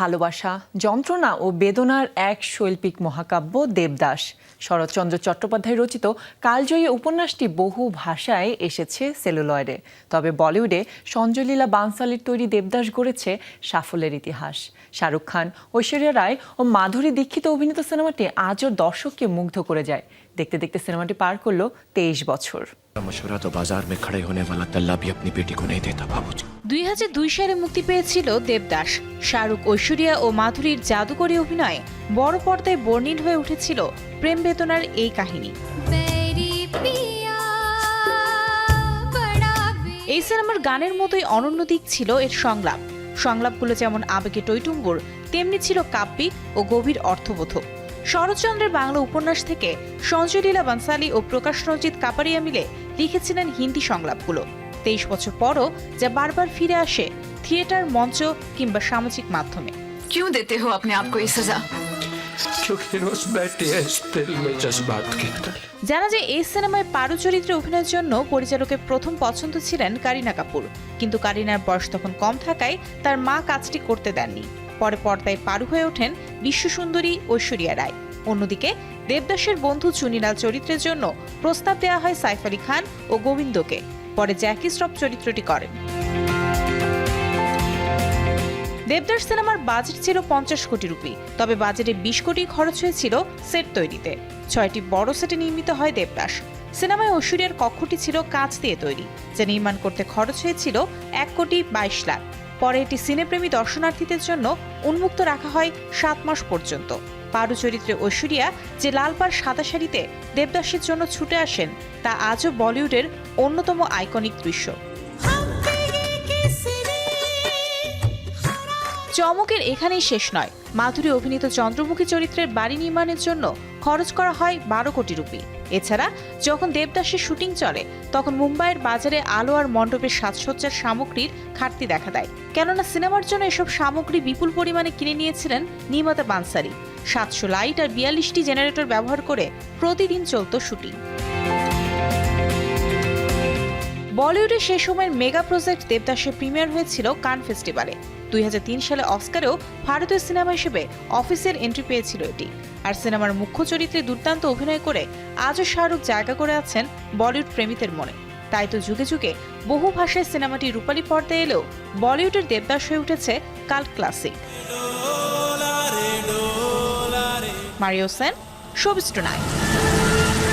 ভালোবাসা, যন্ত্রণা ও বেদনার এক শৈল্পিক মহাকাব্য দেবদাস। শরৎচন্দ্র চট্টোপাধ্যায় রচিত কালজয়ী উপন্যাসটি বহু ভাষায় এসেছে সেলুলয়েডে। তবে বলিউডে সঞ্জয়লীলা বানসালির তৈরি দেবদাস গড়েছে সাফল্যের ইতিহাস। শাহরুখ খান, ঐশ্বরিয়া রায় ও মাধুরী দীক্ষিত অভিনীত সিনেমাটি আজও দর্শককে মুগ্ধ করে যায়। দেখতে দেখতে সিনেমাটি পার করল তেইশ বছর। বাজার মে খড়ে হোনে আপনি হাজার দুই সালে মুক্তি পেয়েছিল দেবদাস। শাহরুখ ঐশ্বরিয়া ও মাধুরীর জাদুকরী অভিনয়ে বড় পর্দায় বর্ণিল হয়ে উঠেছিল প্রেম বেতনার এই কাহিনী। এই সিনেমার গানের মতোই অনন্য দিক ছিল এর সংলাপ। সংলাপগুলো যেমন আবেগে টৈটুম্বুর তেমনি ছিল কাব্যিক ও গভীর অর্থবোধক। শরৎচন্দ্রের বাংলা উপন্যাস থেকে সঞ্জয় লীলা বানসালি ও প্রকাশ রঞ্জিত কাপারিয়া মিলে লিখেছিলেন হিন্দি সংলাপগুলো তেইশ বছর পরও যা বারবার ফিরে আসে থিয়েটার মঞ্চ কিংবা সামাজিক মাধ্যমে क्यों देते हो अपने आप को ये सजा क्योंकि रोज बैठी है इस दिल में जज्बात के अंदर জানা যায় এই সিনেমায় পারু চরিত্রে অভিনয়ের জন্য পরিচালকের প্রথম পছন্দ ছিলেন কারিনা কাপুর কিন্তু কারিনার বয়স তখন কম থাকায় তার মা কাজটি করতে দেননি পরে পর্দায় পারু হয়ে ওঠেন বিশ্বসুন্দরী ঐশ্বরিয়া রায়। অন্যদিকে দেবদাসের বন্ধু চুনিলাল চরিত্রের জন্য প্রস্তাব দেওয়া হয় সাইফ আলী খান ও গোবিন্দকে। পরে জ্যাকি শ্রফ চরিত্রটি করেন। দেবদাস সিনেমার বাজেট ছিল পঞ্চাশ কোটি রুপি, তবে বাজেটে বিশ কোটি খরচ হয়েছিল সেট তৈরিতে। ছয়টি বড় সেটে নির্মিত হয় দেবদাস। সিনেমায় ঐশ্বরিয়ার কক্ষটি ছিল কাঁচ দিয়ে তৈরি, যা নির্মাণ করতে খরচ হয়েছিল এক কোটি বাইশ লাখ। পরে এটি সিনেপ্রেমী দর্শনার্থীদের জন্য উন্মুক্ত রাখা হয় সাত মাস পর্যন্ত। পারু চরিত্রে ঐশ্বরিয়া যে লালপার সাদা শাড়িতে দেবদাসের জন্য ছুটে আসেন, তা আজও বলিউডের অন্যতম আইকনিক দৃশ্য। চমকের এখানেই শেষ নয়। মাধুরী অভিনীত চন্দ্রমুখী চরিত্রের বাড়ি নির্মাণের জন্য খরচ করা হয় বারো কোটি রুপি। এছাড়া, যখন দেবদাসের শুটিং চলে, তখন মুম্বাইয়ের বাজারে আলো আর মণ্ডপের সাজসজ্জার সামগ্রীর ঘাটতি দেখা দেয়। কেননা, সিনেমার জন্য এসব সামগ্রী বিপুল পরিমাণে কিনে নিয়েছিলেন নির্মাতা বানসারি। সাতশো লাইট আর বিয়াল্লিশটি জেনারেটর ব্যবহার করে প্রতিদিন চলত শুটিং। বলিউডে সে সময়ের মেগা প্রজেক্ট দেবদাসের প্রিমিয়ার হয়েছিল কান ফেস্টিভ্যালে দুই হাজার তিন সালে অস্কারেও ভারতীয় সিনেমা হিসেবে অফিসের এন্ট্রি পেয়েছিল এটি। আর সিনেমার মুখ্য চরিত্রে দুর্দান্ত অভিনয় করে আজও শাহরুখ জায়গা করে আছেন বলিউড প্রেমীদের মনে। তাই তো যুগে যুগে বহু ভাষায় সিনেমাটি রূপালী পর্দায় এলেও বলিউডের দেবদাস হয়ে উঠেছে কাল ক্লাসিক। মারিও সেন শোবিস্ট নাইট